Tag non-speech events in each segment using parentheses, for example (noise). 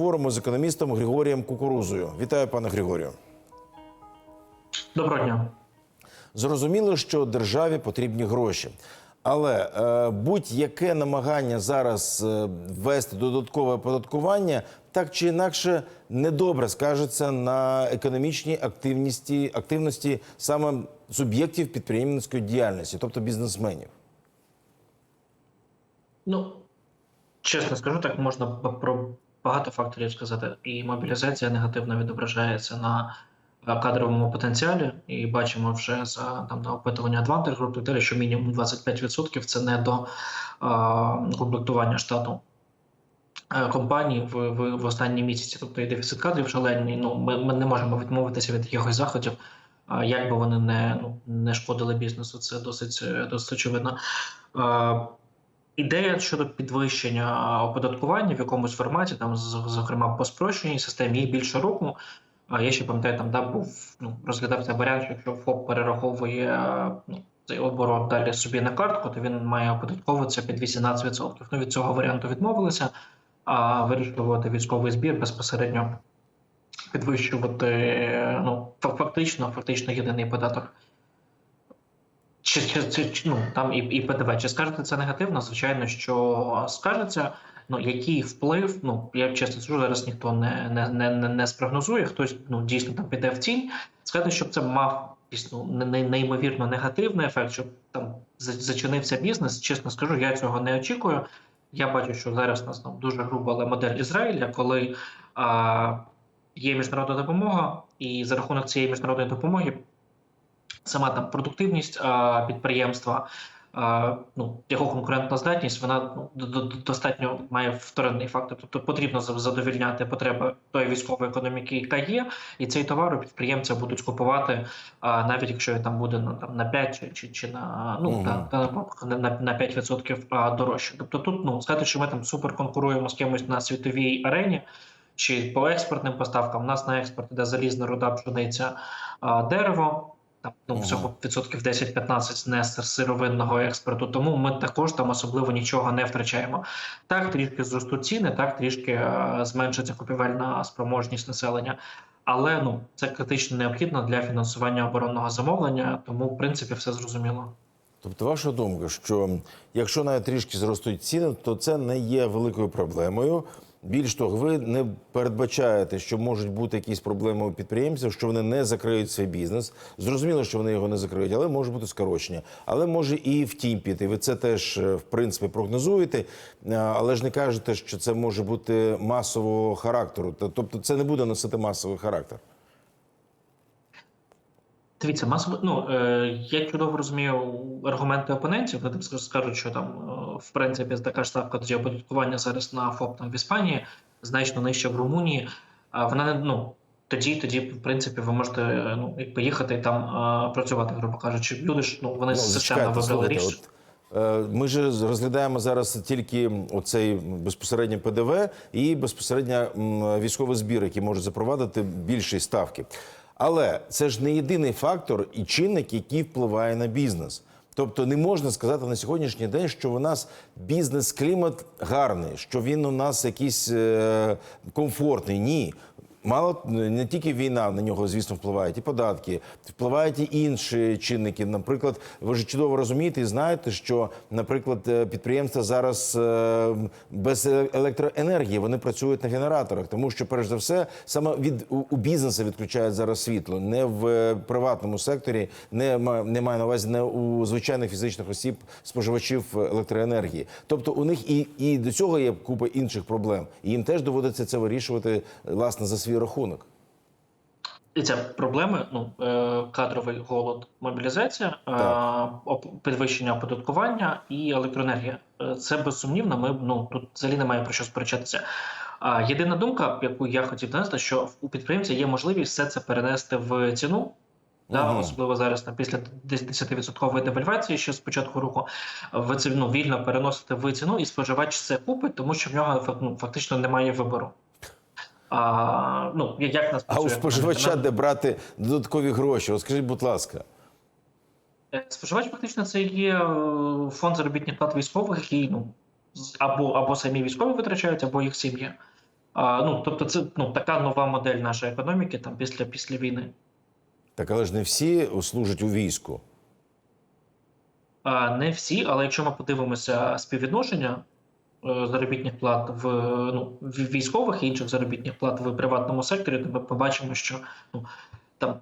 поговоримо з економістом Григорієм Кукурузою. Вітаю, пане Григорію. Доброго дня. Зрозуміло, що державі потрібні гроші. Але е, будь-яке намагання зараз е, ввести додаткове оподаткування так чи інакше недобре скажеться на економічній активності, активності саме суб'єктів підприємницької діяльності, тобто бізнесменів. Ну чесно скажу, так можна про багато факторів сказати. І мобілізація негативно відображається на е, кадровому потенціалі. І бачимо вже за там на опитування Advantage Group Twitter, що мінімум 25% це не до а, комплектування штату. е, Компаній в, в, в останні місяці, тобто і дефіцит кадрів шалений. Ну ми, ми не можемо відмовитися від якихось заходів, як би вони не, ну, не шкодили бізнесу. Це досить е, досить очевидно. Ідея щодо підвищення оподаткування в якомусь форматі, там зокрема по спрощеній системі, їй більше року. А я ще пам'ятаю, там да, був ну, розглядався варіант, що якщо ФОП перераховує ну, цей оборот далі собі на картку, то він має оподатковуватися під 18%. Ну від цього варіанту відмовилися, а вирішувати військовий збір безпосередньо підвищувати ну, фактично, фактично єдиний податок. Чи, чи, чи, ну, там і, і ПДВ. Чи скажете це негативно? Звичайно, що скажеться. Ну, який вплив, ну я чесно скажу, зараз ніхто не, не, не, не, спрогнозує, хтось ну, дійсно там піде в тінь. Сказати, щоб це мав дійсно не- не- неймовірно негативний ефект, щоб там зачинився бізнес. Чесно скажу, я цього не очікую. Я бачу, що зараз у нас там дуже груба але модель Ізраїля, коли а, є міжнародна допомога, і за рахунок цієї міжнародної допомоги сама там продуктивність підприємства, ну, його конкурентна здатність, вона ну, до- до- достатньо має вторинний фактор. Тобто потрібно задовільняти потреби тої військової економіки, яка є, і цей товар підприємця будуть купувати, а, навіть якщо там буде на там на 5 чи, чи, чи на ну та, та, на, на, на 5% дорожче. Тобто тут ну сказати, що ми там супер конкуруємо з кимось на світовій арені. Чи по експортним поставкам у нас на експорт іде залізна руда, пшениця, дерево. Там ну, Ага. всього відсотків 10-15 не з сировинного експорту, тому ми також там особливо нічого не втрачаємо. Так, трішки зростуть ціни, так трішки е, зменшиться купівельна спроможність населення. Але ну це критично необхідно для фінансування оборонного замовлення, тому в принципі все зрозуміло. Тобто, ваша думка, що якщо навіть трішки зростуть ціни, то це не є великою проблемою. Більш того, ви не передбачаєте, що можуть бути якісь проблеми у підприємців, що вони не закриють свій бізнес. Зрозуміло, що вони його не закриють, але може бути скорочення. Але може і в тім піти. Ви це теж е, в принципі прогнозуєте, е, але ж не кажете, що це може бути масового характеру. Тобто, це не буде носити масовий характер. Дивіться, масово, ну е, я чудово розумію аргументи опонентів. Вони там скаж- скажуть, що там е, в принципі така ж ставка тоді оподаткування зараз на ФОП там в Іспанії, значно нижче в Румунії. А вона не ну тоді, тоді, в принципі, ви можете е, ну як поїхати і там е, працювати, грубо кажучи. Люди ж ну вони Ну, системно вибрали слухайте, рішення. от, Ми ж розглядаємо зараз тільки оцей безпосередньо ПДВ і безпосередньо військовий збір, який може запровадити більші ставки. Але це ж не єдиний фактор і чинник, який впливає на бізнес. Тобто не можна сказати на сьогоднішній день, що у нас бізнес-клімат гарний, що він у нас якийсь е, комфортний. Ні. Мало не тільки війна на нього, звісно, впливає, і податки, впливають і інші чинники. Наприклад, ви ж чудово розумієте і знаєте, що, наприклад, е, підприємства зараз е, без електроенергії вони працюють на генераторах, тому що, перш за все, саме від у, бізнесу відключають зараз світло, не в е, приватному секторі, не не маю на увазі не у звичайних фізичних осіб, споживачів електроенергії. Тобто у них і, і до цього є купа інших проблем, і їм теж доводиться це вирішувати власне за свій рахунок. І це проблеми, ну е, кадровий голод, мобілізація, е, Так. підвищення оподаткування і електроенергія. Е, Це безсумнівно. Ми ну тут взагалі немає про що сперечатися. А єдина думка, яку я хотів донести, що у підприємця є можливість все це перенести в ціну. Да, Мгм. особливо зараз там після 10% девальвації, ще з початку року, ви це ну, вільно переносите в ціну, і споживач це купить, тому що в нього ну, фактично немає вибору. А, ну, як нас А у споживача де брати додаткові гроші? От скажіть, будь ласка. Е, Споживач фактично це є е, фонд заробітних плат військових, який ну або, або самі військові витрачають, або їх сім'ї. А, ну, тобто, це ну, така нова модель нашої економіки там після, після війни. Так, але ж не всі служать у війську. А, не всі, але якщо ми подивимося співвідношення заробітних плат в ну, військових і інших заробітних плат в приватному секторі, то ми побачимо, що ну, там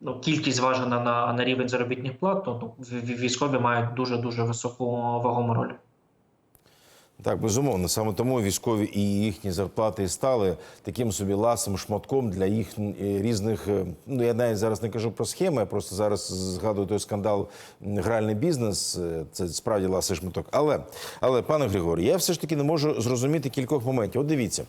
ну, кількість зважена на, на рівень заробітних плат, то ну, військові мають дуже дуже високу вагому роль. Так, безумовно, саме тому військові і їхні зарплати стали таким собі ласим шматком для їх е, різних. е, Ну я навіть зараз не кажу про схеми, я просто зараз згадую той скандал гральний бізнес. е, Це справді ласий шматок. Але, але, пане Григорій, я все ж таки не можу зрозуміти кількох моментів. От дивіться.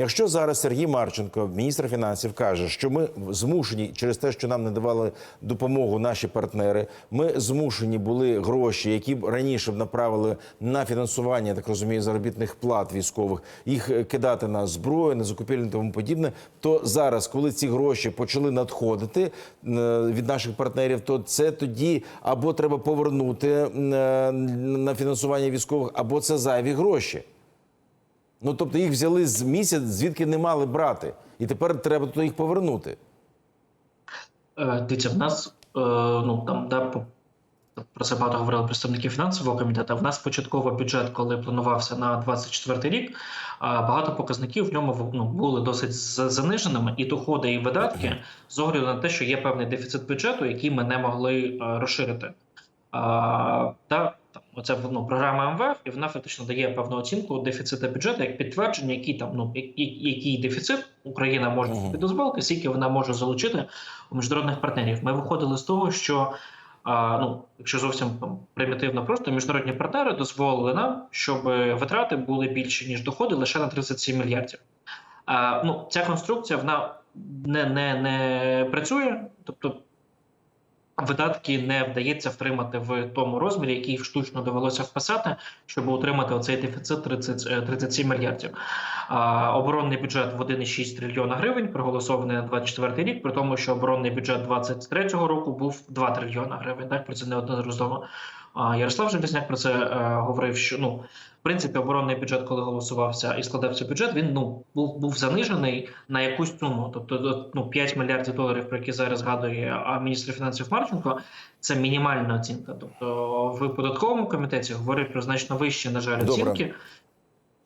Якщо зараз Сергій Марченко, міністр фінансів, каже, що ми змушені через те, що нам не давали допомогу наші партнери, ми змушені були гроші, які б раніше б направили на фінансування, так розумію, заробітних плат військових, їх е, кидати на зброю, на закупівлю тому подібне. То зараз, коли ці гроші почали надходити е, від наших партнерів, то це тоді або треба повернути е, на фінансування військових, або це зайві гроші. Ну тобто їх взяли з місяць, звідки не мали брати, і тепер треба туди їх повернути. Е, Дивіться, в нас е, ну там да про це багато говорили представники фінансового комітету. В нас початковий бюджет, коли планувався на 24 рік, багато показників в ньому ну, були досить заниженими, і доходи, і видатки з огляду на те, що є певний дефіцит бюджету, який ми не могли е, розширити. Та там, оце ну, програма МВФ, і вона фактично дає певну оцінку дефіциту бюджету як підтвердження, який там ну який дефіцит Україна може собі дозволити, скільки вона може залучити у міжнародних партнерів. Ми виходили з того, що а, ну, якщо зовсім там, примітивно, просто міжнародні партнери дозволили нам, щоб витрати були більші ніж доходи лише на 37 мільярдів. А, ну, ця конструкція вона не, не, не працює, тобто видатки не вдається втримати в тому розмірі, який штучно довелося вписати, щоб утримати оцей дефіцит 30, е, 37 мільярдів. А, оборонний бюджет в 1,6 трильйона гривень проголосований на 24 рік, при тому, що оборонний бюджет 23 року був 2 трильйона гривень. Так про це неодноразово Ярослав Железняк про це е, говорив. Що ну в принципі оборонний бюджет, коли голосувався і складався бюджет, він ну був був занижений на якусь суму. Тобто ну 5 мільярдів доларів, про які зараз згадує міністр фінансів Марченко, це мінімальна оцінка. Тобто в податковому комітеті говорять про значно вищі, на жаль, Добре. оцінки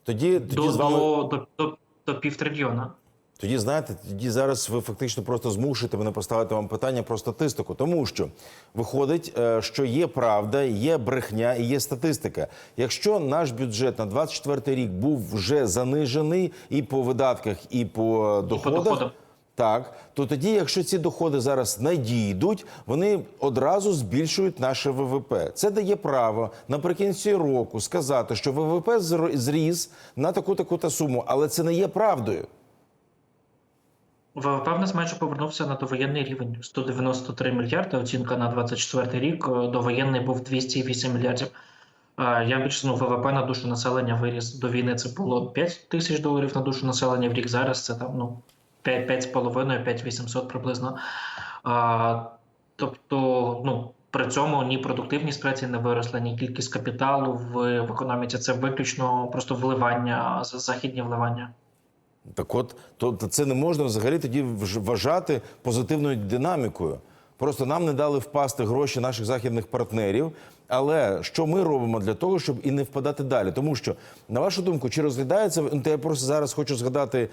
Тоді, тоді до, з вами до, до, до, до півтрильйона. Тоді знаєте, тоді зараз ви фактично просто змушуєте мене поставити вам питання про статистику, тому що виходить, е, що є правда, є брехня і є статистика. Якщо наш бюджет на 24 рік був вже занижений і по видатках, і по доходах. доходам. Так, то тоді, якщо ці доходи зараз надійдуть, вони одразу збільшують наше ВВП. Це дає право наприкінці року сказати, що ВВП зріс на таку таку та суму, але це не є правдою. ВВП в нас майже повернувся на довоєнний рівень 193 мільярди. Оцінка на 24 рік. е, Довоєнний був 208 мільярдів. Е, Я більше ну, ВВП на душу населення виріс до війни. Це було 5 тисяч доларів на душу населення в рік. Зараз це там ну 5,5, 5800 приблизно. А, тобто, ну при цьому ні продуктивність праці не виросла, ні кількість капіталу в, в економіці. Це виключно просто вливання, за- західні вливання. Так от, то, це не можна взагалі тоді вважати позитивною динамікою. Просто нам не дали впасти гроші наших західних партнерів. Але що ми робимо для того, щоб і не впадати далі? Тому що, на вашу думку, чи розглядається ну, я просто зараз хочу згадати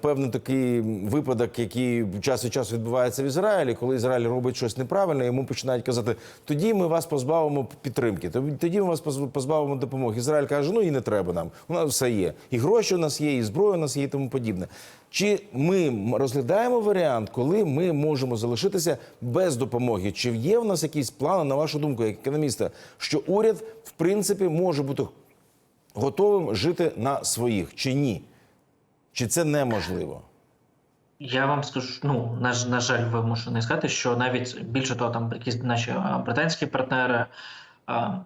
певний такий випадок, який час від часу відбувається в Ізраїлі, коли Ізраїль робить щось неправильне, йому починають казати: тоді ми вас позбавимо підтримки, тоді- ми вас позб- позбавимо допомоги. Ізраїль каже: ну і не треба нам. У нас все є. І гроші у нас є, і зброя у нас є, і тому подібне. Чи ми розглядаємо варіант, коли ми можемо залишитися без допомоги? Чи є в нас якісь плани, на вашу думку, як економіста, що уряд в принципі може бути готовим жити на своїх чи ні? Чи це неможливо? Я вам скажу, ну на, ж- на жаль, вимушений сказати, що навіть більше того, там якісь наші британські партнери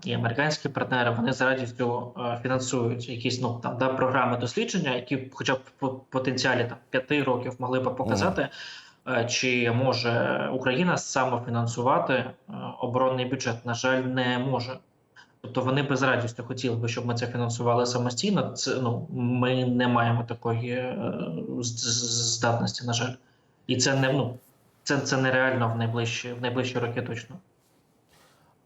і американські партнери вони з радістю фінансують якісь ну там да програми дослідження, які хоча б по потенціалі там п'яти років могли б показати, е, чи може Україна самофінансувати е, оборонний бюджет. На жаль, не може. Тобто вони без радістю хотіли би, щоб ми це фінансували самостійно. Це ну ми не маємо такої е, з- з- здатності, на жаль, і це не ну це, це нереально в найближчі в найближчі роки точно.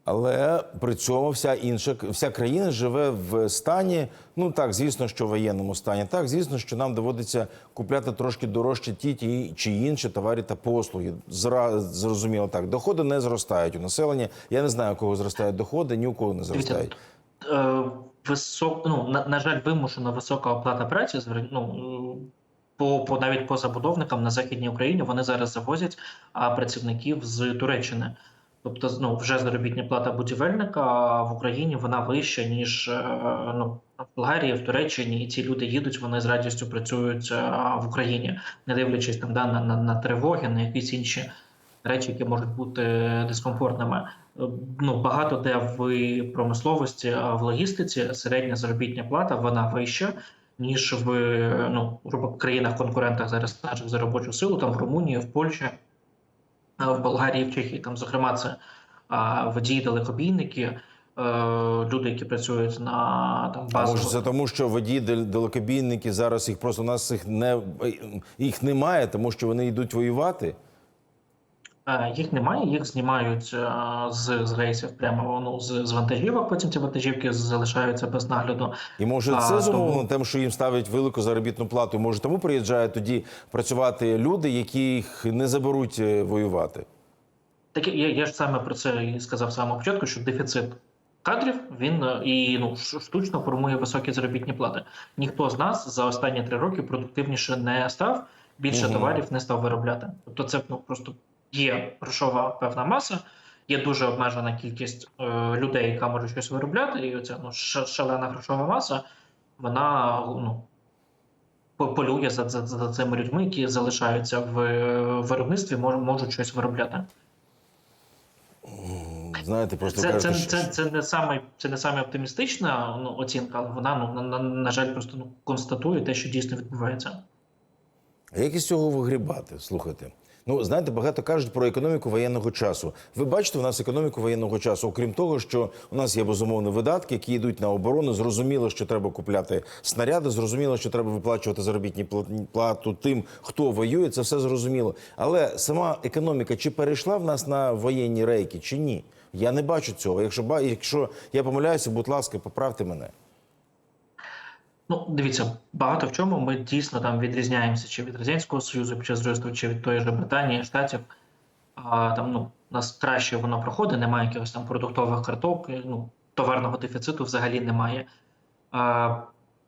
Але при цьому вся інша вся країна живе в стані. Ну так, звісно, що в воєнному стані. Так, звісно, що нам доводиться купляти трошки дорожче ті ті чи інші товари та послуги. Зра, зрозуміло так. Доходи не зростають у населення. Я не знаю, у кого зростають доходи, ні у кого не зростають. Е, висок, ну на, на жаль, вимушена висока оплата праці. Ну по, по навіть по забудовникам на західній Україні вони зараз завозять а, працівників з Туреччини. Тобто, ну вже заробітна плата будівельника в Україні вона вища ніж е, ну в Болгарії, в Туреччині, і ці люди їдуть, вони з радістю працюють е, в Україні, не дивлячись там да, на, на, на тривоги, на якісь інші речі, які можуть бути дискомфортними. Е, Ну багато де в промисловості, а в логістиці середня заробітня плата вона вища. Ніж в ну, країнах-конкурентах зараз наших за робочу силу, там в Румунії, в Польщі, в Болгарії, в Чехії, там, зокрема, це водії, далекобійники, е, люди, які працюють на там А може, це тому, що водії далекобійники зараз їх просто у нас їх не їх немає, тому що вони йдуть воювати. Е, Їх немає, їх знімають е, з, з рейсів прямо ну, з, з вантажівок. Потім ці вантажівки залишаються без нагляду. І може це тому- тим, що їм ставлять велику заробітну плату. Може, тому приїжджають тоді працювати люди, які їх не заберуть е, воювати. Так я, я ж саме про це і сказав з самого початку, що дефіцит кадрів він і ну штучно формує високі заробітні плати. Ніхто з нас за останні три роки продуктивніше не став, більше Мгм. товарів не став виробляти. Тобто, це ну просто є грошова певна маса. Є дуже обмежена кількість е, людей, яка може щось виробляти, і оця ну, шалена грошова маса, вона ну, полює за, за, за цими людьми, які залишаються в виробництві, мож, можуть щось виробляти. Знаєте, просто Це, це, кажете, що- це, це, не саме, це не саме оптимістична ну, оцінка, але вона ну, на, на, на жаль просто ну, констатує те, що дійсно відбувається. А як із цього вигрібати? Слухайте. Ну, знаєте, багато кажуть про економіку воєнного часу. Ви бачите, у нас економіку воєнного часу, окрім того, що у нас є безумовно видатки, які йдуть на оборону. Зрозуміло, що треба купляти снаряди, зрозуміло, що треба виплачувати заробітні пла- плату тим, хто воює. Це все зрозуміло. Але сама економіка чи перейшла в нас на воєнні рейки, чи ні? Я не бачу цього. Якщо якщо я помиляюся, будь ласка, поправте мене. Ну, дивіться, багато в чому ми дійсно там відрізняємося чи від Радянського Союзу під час зросту, чи від тої ж Британії, Штатів. А там ну, нас краще воно проходить, немає якихось там продуктових карток, ну, товарного дефіциту взагалі немає. А,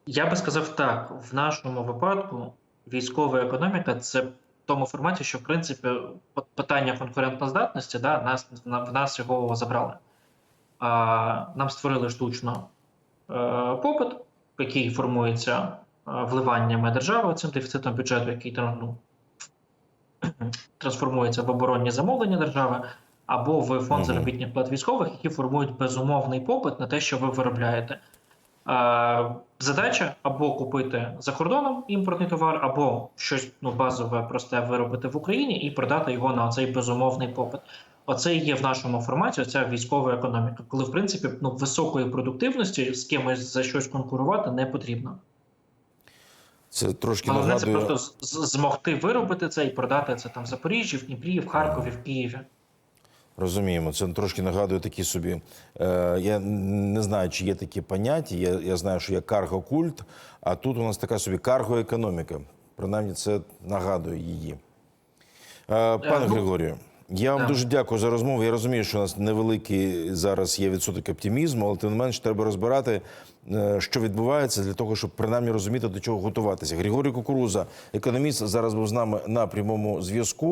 я би сказав так: в нашому випадку військова економіка це в тому форматі, що в принципі питання конкурентноздатності, да, нас, в нас його забрали. А, нам створили штучно е, попит, який формується е, вливаннями держави цим дефіцитом бюджету, який ну, (clears throat) трансформується в оборонні замовлення держави, або в фонд заробітних плат військових, які формують безумовний попит на те, що ви виробляєте. Е, Задача або купити за кордоном імпортний товар, або щось ну, базове, просте виробити в Україні і продати його на цей безумовний попит. Оце і є в нашому форматі оця військова економіка, коли в принципі ну, високої продуктивності з кимось за щось конкурувати не потрібно. Це трошки Головне це просто змогти виробити це і продати це там в Запоріжжі, в Дніпрі, в Харкові, в Києві. Розуміємо, це трошки нагадує такі собі. Е, я не знаю, чи є такі поняття. Я, я знаю, що є карго-культ, а тут у нас така собі карго-економіка. Принаймні, це нагадує її. Е, пане ну, Григорію, я вам так. дуже дякую за розмову. Я розумію, що у нас невеликий зараз є відсоток оптимізму, але тим не менш треба розбирати, е, що відбувається для того, щоб принаймні розуміти, до чого готуватися. Григорій Кукуруза, економіст, зараз був з нами на прямому зв'язку.